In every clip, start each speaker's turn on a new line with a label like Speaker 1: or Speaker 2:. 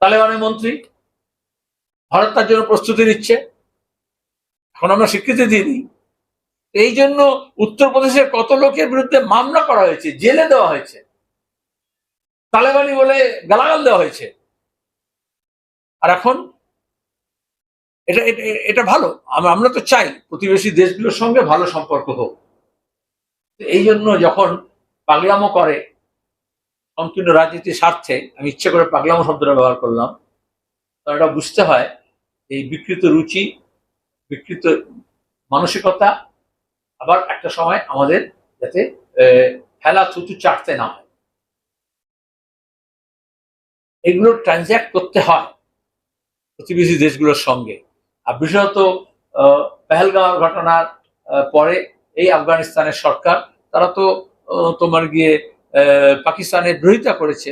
Speaker 1: তালেবানের মন্ত্রী ভারত তার জন্য প্রস্তুতি নিচ্ছে। এখন আমরা স্বীকৃতি দিইনি এই জন্য উত্তরপ্রদেশের কত লোকের বিরুদ্ধে মামলা করা হয়েছে, জেলে দেওয়া হয়েছে, তালেবানি বলে গালাগাল দেওয়া হয়েছে। আর এখন এটা এটা ভালো, আম- আমরা তো চাই প্রতিবেশী দেশগুলোর সঙ্গে ভালো সম্পর্ক হোক। এই জন্য যখন পাগলামো করে সংকীর্ণ রাজনীতির স্বার্থে আমি ইচ্ছে করে পাগলামো শব্দটা ব্যবহার করলাম। কারণ এটা বুঝতে হয় এই বিকৃত রুচি বিকৃত মানসিকতা আবার একটা সময় আমাদের যাতে ফেলা থুতু চাটতে না হয়। এগুলো ট্রানজ্যাক্ট করতে হয় প্রতিবেশী দেশগুলোর সঙ্গে। আর বিশেষত আহ, পেহেলগাঁও ঘটনার পরে এই আফগানিস্তানের সরকার তারা তো তোমার গিয়ে পাকিস্তানের বিরোধিতা করেছে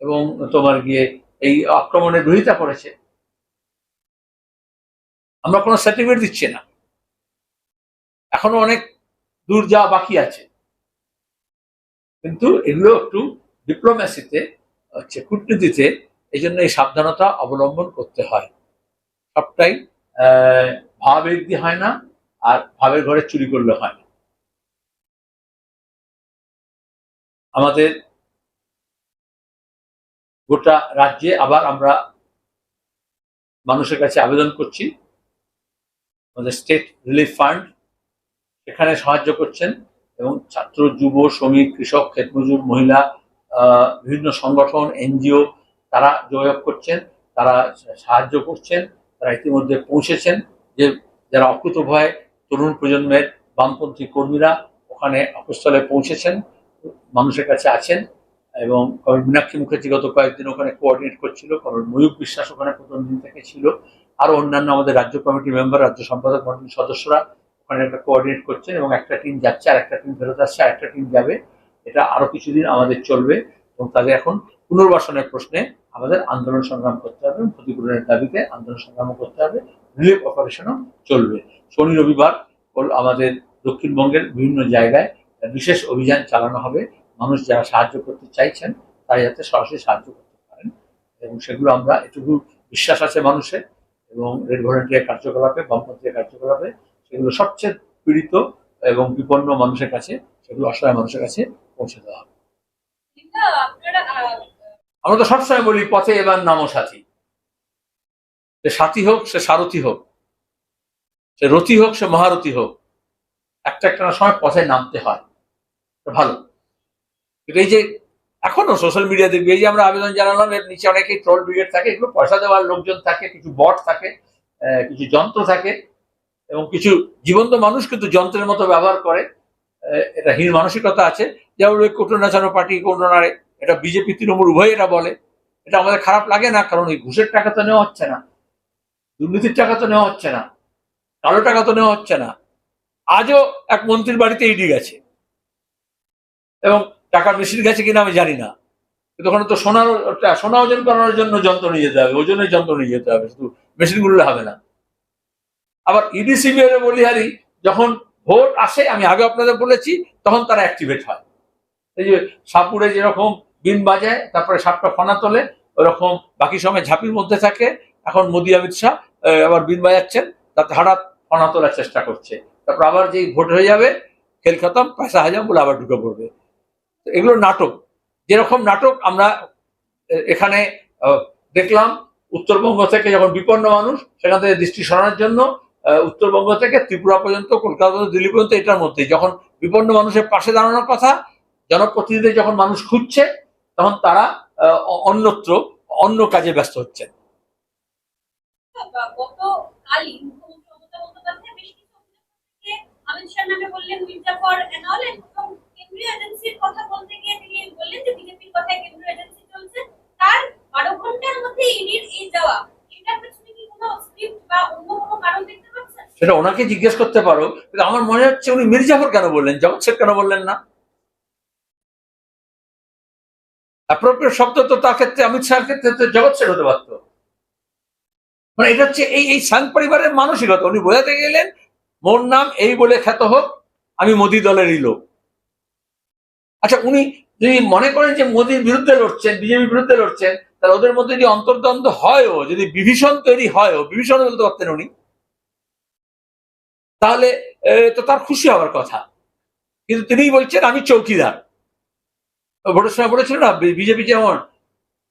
Speaker 1: এবং তোমার গিয়ে এই আক্রমণের বিরোধিতা করেছে। আমরা কোনো সার্টিফিকেট দিচ্ছি না। এখনও অনেক দূর যাওয়া বাকি আছে। কিন্তু এগুলো একটু ডিপ্লোম্যাসিতে হচ্ছে কূটনীতিতে এই জন্য এই সাবধানতা অবলম্বন করতে হয়। সবটাই আহ, ভাবাবেগ হয় না আর ভাবের ঘরে চুরি করলে হয় না। আমাদের গোটা রাজ্যে আবার আমরা মানুষের কাছে আবেদন করছি। আমাদের স্টেট রিলিফ ফান্ড এখানে সাহায্য করছেন এবং ছাত্র, যুব, শ্রমিক, কৃষক ক্ষেতমজুর মহিলা বিভিন্ন সংগঠন, এনজিও তারা যোগাযোগ করছেন, তারা সাহায্য করছেন, তারা ইতিমধ্যে পৌঁছেছেন যে যারা অকুত ভয় তরুণ প্রজন্মের বামপন্থী কর্মীরা ওখানে অকুস্থলে পৌঁছেছেন। মানুষের কাছে আছেন এবং কমল মীনাক্ষী মুখার্জি গত কয়েকদিন ওখানে কোঅর্ডিনেট করছিল কমল ময়ূর বিশ্বাস ওখানে প্রথম দিন থেকে ছিল, আরও অন্যান্য আমাদের রাজ্য কমিটি মেম্বার রাজ্য সম্পাদক মন্ডলীর সদস্যরা ওখানে একটা কোঅর্ডিনেট করছেন এবং একটা টিম যাচ্ছে আর একটা টিম ফেরত আসছে, আর একটা টিম যাবে। এটা আরও কিছুদিন আমাদের চলবে এবং তাদের এখন পুনর্বাসনের প্রশ্নে আমাদের আন্দোলন সংগ্রাম করতে হবে এবং ক্ষতিপূরণের দাবিতে আন্দোলন সংগ্রাম করতে হবে রিলিফ অপারেশনও চলবে। শনি রবিবার আমাদের দক্ষিণবঙ্গের বিভিন্ন জায়গায় বিশেষ অভিযান চালানো হবে। মানুষ যারা সাহায্য করতে চাইছেন তারা যাতে সরাসরি সাহায্য করতে পারেন। এবং সেগুলো আমরা এটুকু বিশ্বাস আছে মানুষের এবং রেড ভলেন্টিয়ার কার্যকলাপে বামপন্থীয় কার্যকলাপে সেগুলো সবচেয়ে পীড়িত এবং বিপন্ন মানুষের কাছে সেগুলো অসহায় মানুষের কাছে পৌঁছে দেওয়া হবে। আমরা তো সবসময় বলি পথে এবার নামো সাথী। সে সাথী হোক সে সারথী হোক সে রথী হোক সে মহারথী হোক একটা একটা সময় পথে নামতে হয়। ভালো। এই যে এখনও সোশ্যাল মিডিয়া দেখবে, এই যে আমরা আবেদন জানালাম, এর নিচে অনেকেই ট্রোল ব্রিগেড থাকে, এগুলো পয়সা দেওয়ার লোকজন থাকে, কিছু বট থাকে কিছু যন্ত্র থাকে, এবং কিছু জীবন্ত মানুষ কিন্তু যন্ত্রের মতো ব্যবহার করে এটা হীন মানসিকতা আছে। যেমন ওই কোটো নাচানো পার্টি কোটো নাড়ে এটা বিজেপি তৃণমূল, উভয় এটা বলে। এটা আমাদের খারাপ লাগে না, কারণ এই ঘুষের টাকা তো নেওয়া হচ্ছে না, দুর্নীতির টাকা তো নেওয়া হচ্ছে না, কালো টাকা তো নেওয়া হচ্ছে না। আজও এক মন্ত্রীর বাড়িতে ইডি গেছে। এবং টাকার মেশিন গেছে কিনা আমি জানি না। কিন্তু ওখানে তো সোনার সোনা ওজন করানোর জন্য যন্ত্র নিয়ে যেতে হবে, ওজনের যন্ত্র নিয়ে যেতে হবে, শুধু মেশিনগুলো হবে না। আবার ইডি সিবিআই বলিহারি যখন ভোট আসে, আমি আগে আপনাদের বলেছি, তখন তারা অ্যাক্টিভেট হয়। এই যে সাপুরে যেরকম বিন বাজায়, তারপরে সাপটা ফনা তোলে, ওরকম বাকি সময় ঝাঁপির মধ্যে থাকে। এখন মোদি অমিত শাহ আবার বিন বাজাচ্ছেন, তাতে হঠাৎ ফনা তোলার চেষ্টা করছে। তারপর আবার যেই ভোট হয়ে যাবে, খেল খতম, পয়সা হাজাম, বলে আবার ঢুকে পড়বে। এগুলো নাটক। যেরকম নাটক আমরা এখানে দেখলাম, উত্তরবঙ্গ থেকে যখন বিপন্ন মানুষ, সেখান থেকে দৃষ্টি সরানোর জন্য উত্তরবঙ্গ থেকে ত্রিপুরা পর্যন্ত, কলকাতা দিল্লি পর্যন্ত, এটার মধ্যে যখন বিপন্ন মানুষের পাশে দাঁড়ানোর কথা জনপ্রতিনিধি যখন মানুষ খুঁজছে, তখন তারা অন্যত্র, অন্য কাজে ব্যস্ত হচ্ছেন।
Speaker 2: নামে বললেন, মির্জাফর কেন্দ্রীয়
Speaker 1: সেটা ওনাকে জিজ্ঞেস করতে পারো আমার মনে হচ্ছে উনি মির্জাফর কেন বললেন? জগৎ কেন বললেন না? অ্যাপ্রোপ্রিয়েট শব্দ তো তার ক্ষেত্রে, অমিত শাহের ক্ষেত্রে জগৎ হতে পারতো। মানে এটা হচ্ছে এই এই সাং পরিবারের মানসিকতা। উনি বোঝাতে গেলেন, মোর নাম এই বলে খ্যাত হোক, আমি মোদি দলেরই লোক। আচ্ছা উনি যদি মনে করেন যে মোদির বিরুদ্ধে লড়ছেন, বিজেপির বিরুদ্ধে লড়ছেন, তাহলে ওদের মধ্যে যদি অন্তর্দ্বন্দ্ব হয়ও, যদি বিভীষণ তৈরি হয়ও বিভীষণ বলতে পারতেন উনি, তাহলে তো তার খুশি হওয়ার কথা। কিন্তু তিনি বলছেন, আমি চৌকিদার। ভোটের সময় বলেছিল না বিজেপি যেমন,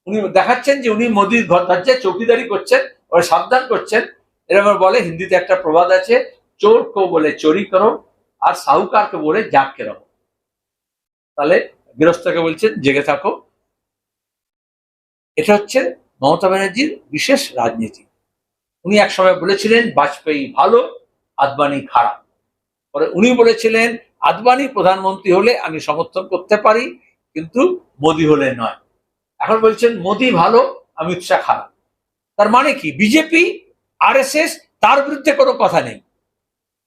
Speaker 1: উনি দেখাচ্ছেন যে উনি মোদীর ঘর রাজ্যে চৌকিদারি করছেন, ওরা সাবধান করছেন। এরকম বলে, হিন্দিতে একটা প্রবাদ আছে চোর কো বলে চোরি করো, আর সাহুকারকে বলে জাগকে রহো। তাহলে গৃহস্থকে বলছেন জেগে থাকো। এটা হচ্ছে মমতা ব্যানার্জির বিশেষ রাজনীতি। উনি এক সময় বলেছিলেন, বাজপেয়ী ভালো, আদবানি খারাপ। পরে উনি বলেছিলেন, আদবানি প্রধানমন্ত্রী হলে আমি সমর্থন করতে পারি, কিন্তু মোদি হলে নয়। এখন বলছেন, মোদি ভালো অমিত শাহ খারাপ। তার মানে কি? বিজেপি আর তার বিরুদ্ধে কোনো কথা নেই।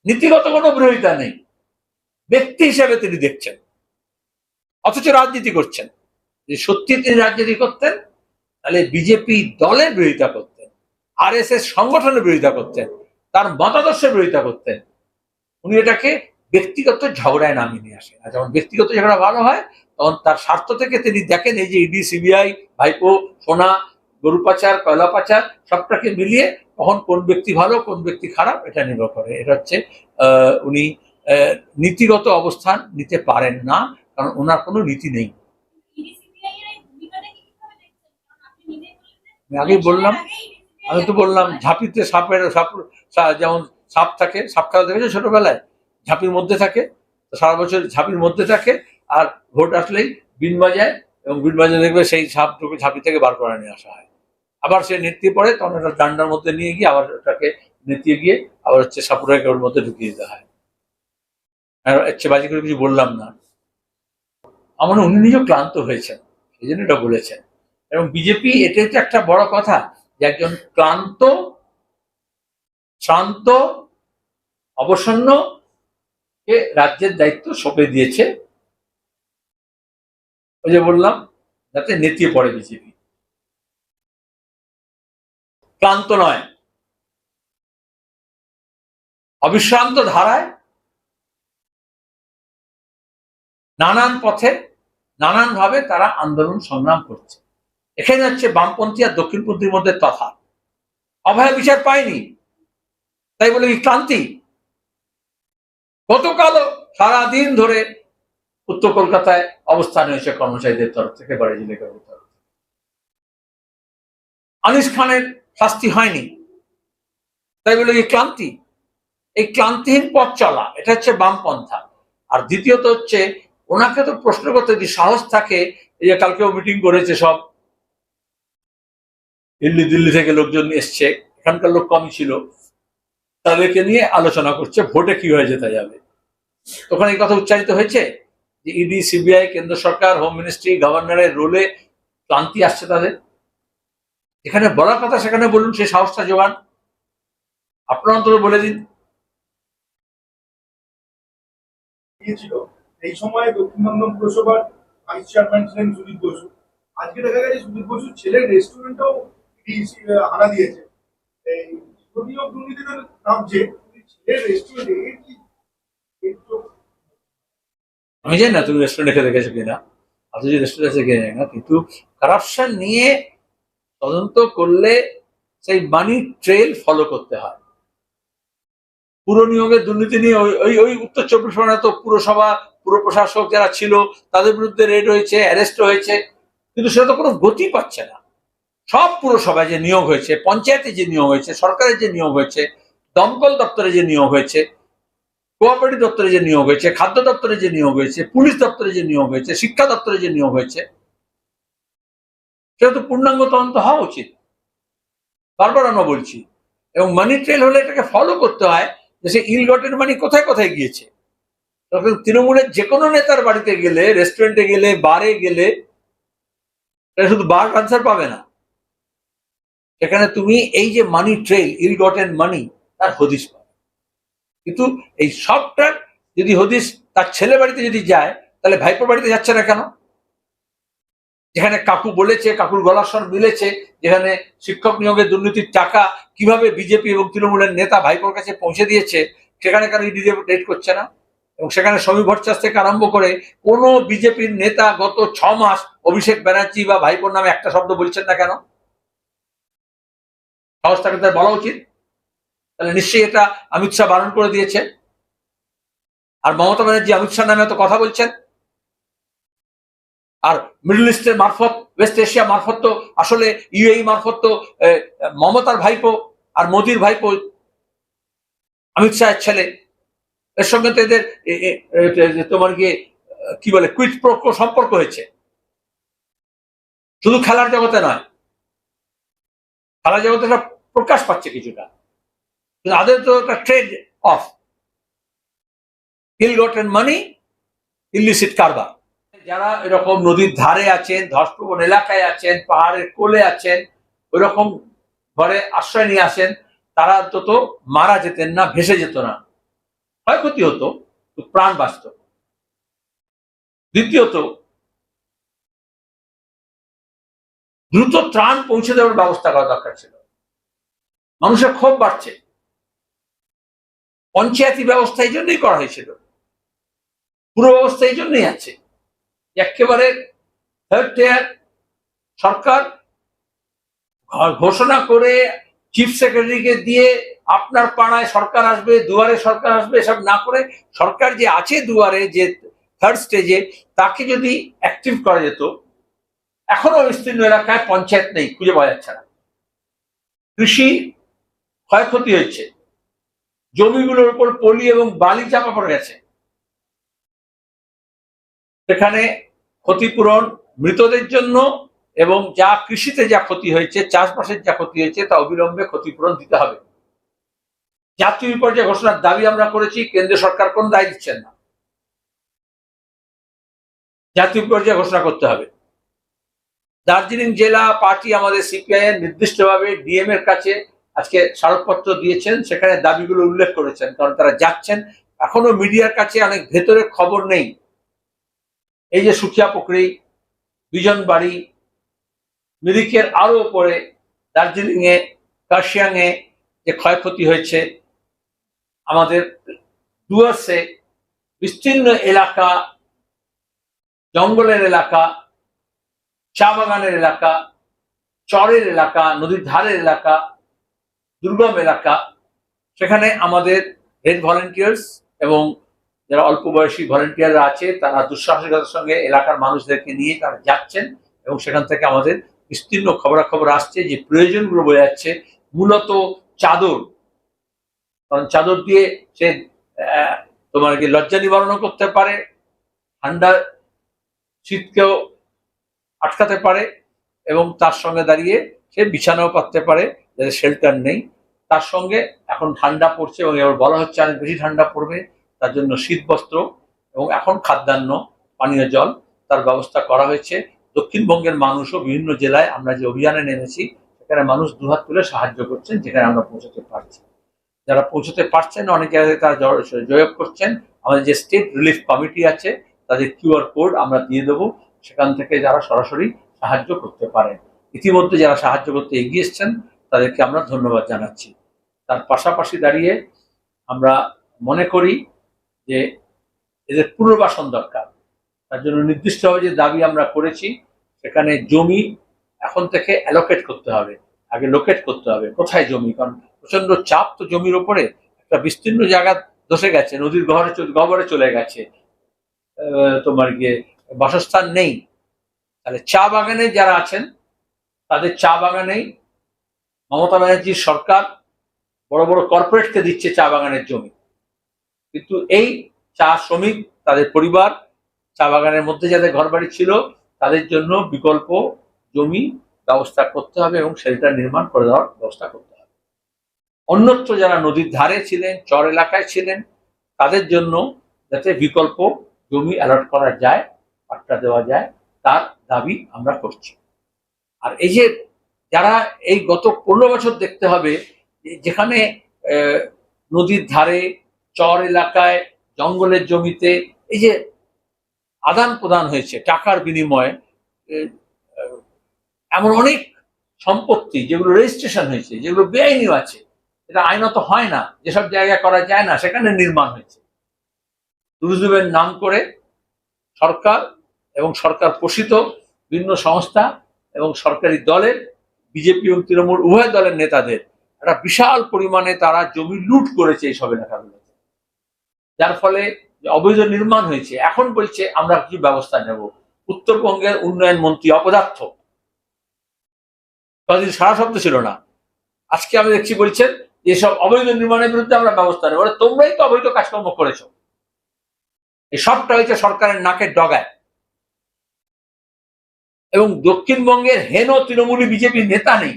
Speaker 1: নীতিগত কোনো বিরোধিতা নেই। ব্যক্তি হিসেবে তিনি দেখছেন। অথচ রাজনীতি করছেন। যে সত্যি তিনি রাজনীতি করতেন, তাহলে বিজেপি দলের বিরোধিতা করতেন আর এস এস সংগঠনের বিরোধিতা করতেন, তার মতাদর্শের বিরোধিতা করতেন। উনি এটাকে ব্যক্তিগত ঝগড়ায় নামিয়ে নিয়ে আসেন। আর যখন ব্যক্তিগত ঝগড়া ভালো হয়, তখন তার স্বার্থ থেকে তিনি দেখেন এই যে ইডি, সিবিআই, ভাইপো, সোনা, গরু পাচার, কয়লা পাচার, সবটাকে মিলিয়ে তখন কোন ব্যক্তি ভালো, কোন ব্যক্তি খারাপ, এটা নির্ভর করে। এটা হচ্ছে উনি নীতিগত অবস্থান নিতে পারেন না। কারণ ওনার কোনো নীতি নেই। আগেই বললাম, আমি তো বললাম, ঝাঁপিতে সাপের সাপ যেমন সাপ থাকে, সাপ খেলা দেখেছ ছোটবেলায়? ঝাঁপির মধ্যে থাকে সারা বছর ঝাঁপির মধ্যে থাকে, আর ভোট আসলেই বিন বাজায় এবং বিন বাজায় দেখবে সেই সাপটুকু ঝাঁপি থেকে বার করে নিয়ে আসা হয়। আবার সে নেতিয়ে পড়ে, তখন ওটা ডান্ডার মধ্যে নিয়ে গিয়ে আবার ওটাকে নেতিয়ে গিয়ে আবার হচ্ছে সাপুরাকে ওর মধ্যে ঢুকিয়ে দিতে হয়। আর হচ্ছে বাজি করে কিছু বললাম না। আমার উনি নিজেও ক্লান্ত হয়েছেন সেই জন্য এটা বলেছেন। এবং বিজেপি এটাই তো একটা বড় কথা যে একজন ক্লান্ত, শ্রান্ত, অবসন্ন কে রাজ্যের দায়িত্ব সঁপে দিয়েছে। ওই যে বললাম, যাতে নেতিয়ে পড়ে বিজেপি। ক্লান্ত নয়। অবিশ্রান্ত ধারায় নানান পথে নানান ভাবে তারা আন্দোলন সংগ্রাম করছে। এখানে হচ্ছে বামপন্থী আর দক্ষিণপন্থীর মধ্যে তফাৎ। অভয় বিচার পায়নি। তাই বলে কি ক্লান্তি? গতকালও সারাদিন ধরে উত্তর কলকাতায় অবস্থান হয়েছে কর্মচারীদের তরফ থেকে, বাড়ি লেখার তরফ আনিস খানের শাস্তি হয়নি। তাই বলে কি ক্লান্তি? এই ক্লান্তিহীন পথ চলা, এটা হচ্ছে বামপন্থা। আর দ্বিতীয়ত হচ্ছে ওনাকে তো প্রশ্ন করতে যদি সাহস থাকে? এই যে কালকেও মিটিং করেছে সব। দিল্লি দিল্লি থেকে লোকজন এসছে। এখানকার লোক কমই ছিল। তাদেরকে নিয়ে আলোচনা করছে। ভোটে কি হয়ে যেতে যাবে তখন এই কথা উচ্চারিত হয়েছে যে ইডি, সিবিআই, কেন্দ্র সরকার, হোম মিনিস্ট্রি, গভর্নরের রোলে ক্লান্তি আসছে তাদের। এখানে বলার কথা সেখানে বলুন সেই সাহসটা জোগান। আপনার অন্তত বলে দিন।
Speaker 3: এই সময় দক্ষিণবঙ্গ পুরসভার ভাইস চেয়ারম্যান ছিলেন সুদীপ বসু। আজকে দেখা গেছে সুদীপ বসুর ছেলের রেস্টুরেন্টেও হারা দিয়েছে। এই ছেলের রেস্টুরেন্টে
Speaker 1: আমি জানি না তুমি রেস্টুরেন্টে খেতে গেছো কিনা অথচ রেস্টুরেন্টে গিয়ে জানি না, কিন্তু কারাপশন নিয়ে তদন্ত করলে সেই মানি ট্রেল ফলো করতে হয়। পুর নিয়োগের দুর্নীতি নিয়ে ওই ওই উত্তর চব্বিশ পরগনা তো পুরসভা, পুর প্রশাসক যারা ছিল, তাদের বিরুদ্ধে রেড হয়েছে অ্যারেস্ট হয়েছে, কিন্তু সেটা তো কোনো গতি পাচ্ছে না। সব পুরসভায় যে নিয়োগ হয়েছে, পঞ্চায়েতে যে নিয়োগ হয়েছে, সরকারের যে নিয়োগ হয়েছে, দমকল দপ্তরে যে নিয়োগ হয়েছে কোঅপারেটিভ দপ্তরে যে নিয়োগ হয়েছে, খাদ্য দপ্তরে যে নিয়োগ হয়েছে, পুলিশ দপ্তরে যে নিয়োগ হয়েছে, শিক্ষা দপ্তরে যে নিয়োগ হয়েছে, সেটা তো পূর্ণাঙ্গ তদন্ত হওয়া উচিত। বারবার আমরা বলছি, এবং মানি ট্রেল হলে এটাকে ফলো করতে হয় সে ইলগটের মানি কোথায় কোথায় গিয়েছে? তখন তৃণমূলের যে কোনো নেতার বাড়িতে গেলে, রেস্টুরেন্টে গেলে, বারে গেলে শুধু বার আনসার পাবে না। এখানে তুমি এই যে মানি ট্রেল ইলগটেন মানি, তার হদিশ পাবে। কিন্তু এই সবটা যদি হদিস তার ছেলে বাড়িতে যদি যায়, তাহলে ভাইপোর বাড়িতে যাচ্ছে না কেন? যেখানে কাকু বলেছে, কাকুর গলার স্বর মিলেছে, যেখানে শিক্ষক নিয়োগের দুর্নীতির টাকা কীভাবে বিজেপি এবং তৃণমূলের নেতা ভাইপোর কাছে পৌঁছে দিয়েছে, সেখানে কেন ইডি রেড করছে না। এবং সেখানে সমী ভট্টাস থেকে আরম্ভ করে কোনো বিজেপির নেতা গত ছ মাস অভিষেক ব্যানার্জি বা ভাইপোর নামে একটা শব্দ বলছেন না কেন? সাহস তার বলা উচিত। তাহলে নিশ্চয়ই এটা অমিত শাহ বারণ করে দিয়েছে। আর মমতা ব্যানার্জি অমিত শাহ নামে এত কথা বলছেন। আর মিডল ইস্টের মারফত ওয়েস্ট এশিয়া মারফত তো আসলে ইউএই মারফত তো মমতার ভাইপো আর মোদির ভাইপো, অমিত শাহের ছেলে। এর সঙ্গে তো এদের তোমার গিয়ে, কি বলে কুইট প্রো সম্পর্ক হয়েছে। শুধু খেলার জগতে নয়, খেলার জগতে প্রকাশ পাচ্ছে কিছুটা। কিন্তু তাদের তো একটা trade off ill gotten money illicit কারবার। যারা এরকম নদীর ধারে আছেন, ধসপ্রবণ এলাকায় আছেন, পাহাড়ের কোলে আছেন, ওইরকম ঘরে আশ্রয় নিয়ে আসেন, তারা অন্তত মারা যেতেন না, ভেসে যেত না। ক্ষয়ক্ষতি হতো প্রাণ বাঁচত। দ্বিতীয়ত, দ্রুত ত্রাণ পৌঁছে দেওয়ার ব্যবস্থা করা দরকার ছিল। মানুষের ক্ষোভ বাড়ছে। পঞ্চায়েতি ব্যবস্থা এই জন্যই করা হয়েছিল। পুরো ব্যবস্থা এই জন্যই আছে। একেবারে থার্ড টিয়ার সরকার ঘোষণা করে চিফ সেক্রেটারিকে দিয়ে আপনার পাড়ায় সরকার আসবে, দুয়ারে সরকার আসবে, এসব না করে সরকার যে আছে দুয়ারে, যে থার্ড স্টেজে তাকে যদি অ্যাক্টিভ করা যেত, এখনও বিস্তীর্ণ এলাকায় পঞ্চায়েত নেই, খুঁজে পাওয়া যাচ্ছে না। কৃষি ক্ষয়ক্ষতি হচ্ছে। জমিগুলোর উপর পলি এবং বালি চাপা পড়ে গেছে। সেখানে ক্ষতিপূরণ মৃতদের জন্য এবং যা কৃষিতে যা ক্ষতি হয়েছে, চাষবাসের যা ক্ষতি হয়েছে, তা অবিলম্বে ক্ষতিপূরণ দিতে হবে। জাতীয় বিপর্যয় ঘোষণার দাবি আমরা করেছি কেন্দ্র সরকার কোন দায় দিচ্ছেন না। জাতীয় বিপর্যয় ঘোষণা করতে হবে। দার্জিলিং জেলা পার্টি আমাদের সিপিআই এর নির্দিষ্টভাবে ডিএম এর কাছে আজকে স্মারকপত্র দিয়েছেন, সেখানে দাবিগুলো উল্লেখ করেছেন, কারণ তারা যাচ্ছেন। এখনও মিডিয়ার কাছে অনেক ভেতরের খবর নেই। এই যে সুখিয়া পুকুরি বিজন বাড়ি, মিরিকের আরও উপরে দার্জিলিং এ কার্শিয়াং এ যে ক্ষয়ক্ষতি হয়েছে, আমাদের ডুয়ার্সে বিস্তীর্ণ এলাকা, জঙ্গলের এলাকা, চা বাগানের এলাকা, চরের এলাকা, নদীর ধারের এলাকা, দুর্গম এলাকা। সেখানে আমাদের হেড ভলেন্টিয়ার্স এবং যারা অল্প বয়সী ভলেন্টিয়াররা আছে, তারা দুঃসাহসিকতার সঙ্গে এলাকার মানুষদেরকে নিয়ে তারা যাচ্ছেন এবং সেখান থেকে আমাদের বিস্তীর্ণ খবরাখবর আসছে যে প্রয়োজনগুলো বোঝা যাচ্ছে। মূলত চাদর, কারণ চাদর দিয়ে সে তোমার কি লজ্জা নিবারণও করতে পারে, ঠান্ডা শীতকেও আটকাতে পারে এবং তার সঙ্গে দাঁড়িয়ে সে বিছানাও পাততে পারে যাদের শেল্টার নেই। তার সঙ্গে এখন ঠান্ডা পড়ছে এবং এবার বলা হচ্ছে অনেক বেশি ঠান্ডা পড়বে। তার জন্য শীত বস্ত্র এবং এখন খাদ্যান্ন, পানীয় জল তার ব্যবস্থা করা হয়েছে। দক্ষিণবঙ্গের মানুষও বিভিন্ন জেলায় আমরা যে অভিযানে নেমেছি, সেখানে মানুষ দুহাত তুলে সাহায্য করছেন, যেখানে আমরা পৌঁছতে পারছি। যারা পৌঁছতে পারছেন, অনেক জায়গায় তারা জ- যোগাযোগ করছেন। আমাদের যে স্টেট রিলিফ কমিটি আছে, তাদের কিউআর কোড আমরা দিয়ে দেবো। সেখান থেকে যারা সরাসরি সাহায্য করতে পারেন। ইতিমধ্যে যারা সাহায্য করতে এগিয়ে এসছেন, তাদেরকে আমরা ধন্যবাদ জানাচ্ছি। তার পাশাপাশি দাঁড়িয়ে আমরা মনে করি যে এদের পুনর্বাসন দরকার। তার জন্য নির্দিষ্টভাবে যে দাবি আমরা করেছি, সেখানে জমি এখন থেকে অ্যালোকেট করতে হবে, আগে লোকেট করতে হবে, কোথায় জমি? কারণ প্রচণ্ড চাপ তো জমির ওপরে একটা বিস্তীর্ণ জায়গা ধসে গেছে, নদীর গহরে গহ্বরে চলে গেছে। তোমার গিয়ে বাসস্থান নেই। তাহলে চা বাগানে যারা আছেন, তাদের চা বাগানেই মমতা ব্যানার্জির সরকার বড় বড় কর্পোরেটকে দিচ্ছে চা বাগানের জমি। কিন্তু এই চা শ্রমিক, তাদের পরিবার, চা বাগানের মধ্যে যাদের ঘরবাড়ি ছিল, তাদের জন্য বিকল্প জমি ব্যবস্থা করতে হবে এবং শেল্টার নির্মাণ করে দেওয়ার ব্যবস্থা করতে হবে। অন্যত্র যারা নদীর ধারে ছিলেন, চর এলাকায় ছিলেন, তাদের জন্য যাতে বিকল্প জমি অ্যালট করা যায়, পাট্টা দেওয়া যায়, তার দাবি আমরা করছি। আর এই যে যারা এই গত পনেরো বছর দেখতে হবে যেখানে নদীর ধারে চর এলাকায়, জঙ্গলের জমিতে, এই যে আদান প্রদান হয়েছে টাকার বিনিময়ে এমন অনেক সম্পত্তি যেগুলো রেজিস্ট্রেশন হয়েছে, যেগুলো বেআইনিও আছে, এটা আইনত হয় না, যেসব জায়গায় করা যায় না, সেখানে নির্মাণ হয়েছে। ট্যুরিজমের নাম করে সরকার এবং সরকার পোষিত বিভিন্ন সংস্থা এবং সরকারি দলের, বিজেপি এবং তৃণমূল উভয় দলের নেতাদের, একটা বিশাল পরিমাণে তারা জমি লুট করেছে এইসব এলাকাগুলোতে। যার ফলে অবৈধ নির্মাণ হয়েছে। এখন বলছে, আমরা কি ব্যবস্থা নেব? উত্তরবঙ্গের উন্নয়ন মন্ত্রী অপদার্থ। সারা শব্দ ছিল না। আজকে আমি দেখছি বলছেন, এসব অবৈধ নির্মাণের বিরুদ্ধে আমরা ব্যবস্থা নেব। তোমরাই তো অবৈধ কাজকর্ম করেছ। এই সবটা হয়েছে সরকারের নাকের ডগায়। এবং দক্ষিণবঙ্গের হেন তৃণমূলী বিজেপি নেতা নেই।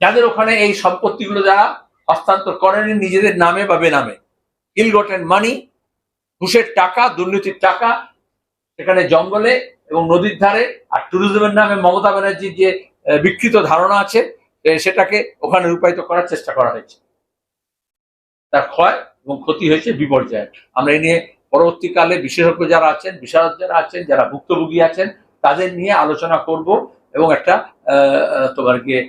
Speaker 1: যাদের ওখানে এই সম্পত্তিগুলো যারা হস্তান্তর করেনি, নিজেদের নামে বা বেনামে। ইল গটেন মানি, ঘুষের টাকা, দুর্নীতির টাকা, সেখানে জঙ্গলে এবং নদীর ধারে, আর ট্যুরিজমের নামে মমতা ব্যানার্জির যে বিকৃত ধারণা আছে সেটাকে ওখানে রূপায়িত করার চেষ্টা করা হয়েছে। তার ক্ষয় এবং ক্ষতি হয়েছে বিপর্যয়। আমরা এই নিয়ে পরবর্তীকালে বিশেষজ্ঞ যারা আছেন, বিশারদ যারা আছেন, যারা ভুক্তভোগী আছেন, তাদের নিয়ে আলোচনা করব এবং একটা তোমার গিয়ে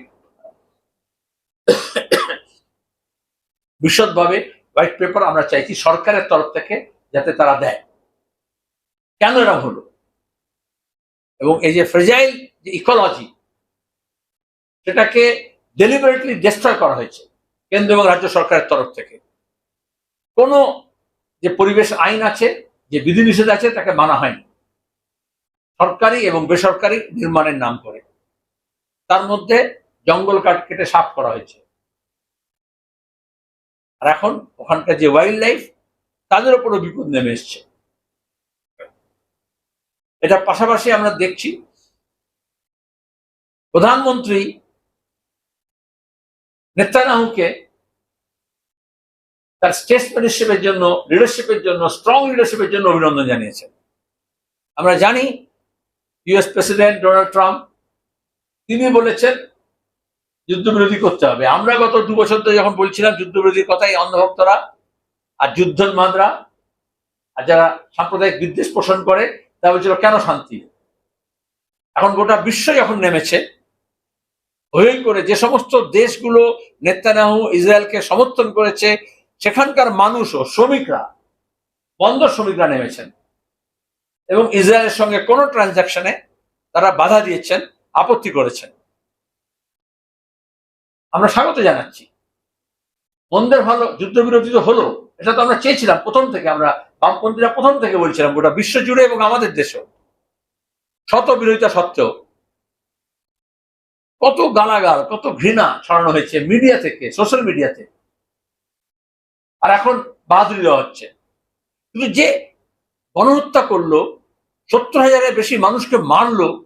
Speaker 1: বিশদভাবে হোয়াইট পেপার আমরা চাইছি সরকারের তরফ থেকে যাতে তারা দেয়। কেন এরকম হলো? এবং এই যে ফ্রেজাইল যে ইকোলজি সেটাকে ডেলিভারেটলি ডিস্ট্রয় করা হয়েছে কেন্দ্র এবং রাজ্য সরকারের তরফ থেকে। কোনো যে পরিবেশ আইন আছে, যে বিধিনিষেধ আছে, তাকে মানা হয়নি। সরকারি এবং বেসরকারি নির্মাণের নাম করে। তার মধ্যে জঙ্গল কাঠ কেটে সাফ করা হয়েছে। আর এখন ওখানকার যে ওয়াইল্ড লাইফ তাদের উপরও বিপদ নেমে এসছে। এটা পাশাপাশি আমরা দেখছি, প্রধানমন্ত্রী নেতানাহুকে তার স্টেটসম্যানশিপের জন্য লিডারশিপের জন্য স্ট্রং লিডারশিপের জন্য অভিনন্দন জানিয়েছেন। আমরা জানি ইউএস প্রেসিডেন্ট ডোনাল্ড ট্রাম্প তিনি বলেছেন যুদ্ধবিরোধী করতে হবে। আমরা গত দু বছর ধরে যখন বলছিলাম যুদ্ধবিরোধীর কথা এই অন্ধভক্তরা আর যুদ্ধোন্মাদরা আর যারা সাম্প্রদায়িক বিদ্বেষ পোষণ করে তা বলছিল, কেন শান্তি? এখন গোটা বিশ্ব যখন নেমেছে হই করে যে সমস্ত দেশগুলো নেতানাহু ইসরায়েলকে সমর্থন করেছে, সেখানকার মানুষ ও শ্রমিকরা বন্দর শ্রমিকরা নেমেছেন এবং ইসরায়েলের সঙ্গে কোনো ট্রানজাকশনে তারা বাধা দিয়েছেন, আপত্তি করেছেন। আমরা স্বাগত জানাচ্ছি। মন্দের ভালো যুদ্ধবিরতি তো হলো, এটা তো আমরা চেয়েছিলাম প্রথম থেকে, আমরা বামপন্থীরা প্রথম থেকে বলছিলাম, গোটা বিশ্ব জুড়ে এবং আমাদের দেশেও। শত বিরোধিতা সত্ত্বেও। কত গালাগাল, কত ঘৃণা ছড়ানো হয়েছে মিডিয়া থেকে, সোশ্যাল মিডিয়াতে। আর এখন বাহাদুরি দেওয়া হচ্ছে। কিন্তু যে গণহত্যা করল, সত্তর হাজারের বেশি মানুষকে মারলো,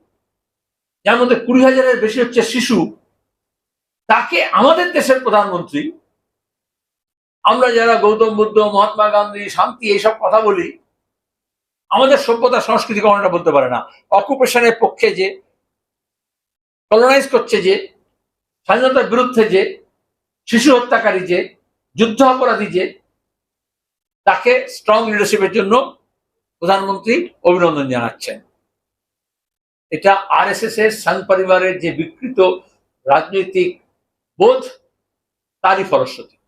Speaker 1: যার মধ্যে কুড়ি হাজারের বেশি হচ্ছে শিশু তাকে আমাদের দেশের প্রধানমন্ত্রী, আমরা যারা গৌতম বুদ্ধ, মহাত্মা গান্ধী, শান্তি, এইসব কথা বলি, আমাদের সভ্যতা সংস্কৃতি কখনো বলতে পারে না। অকুপেশনের পক্ষে যে কলোনাইজ করছে যে, স্বাধীনতার বিরুদ্ধে যে, শিশু হত্যাকারী যে, যুদ্ধ অপরাধী যে, তাকে স্ট্রং লিডারশিপের জন্য প্রধানমন্ত্রী অভিনন্দন জানাচ্ছেন। এটা আর এস এস এর সাং পরিবারের যে বিকৃত রাজনৈতিক বোধ তারই ফলশ্রুতি।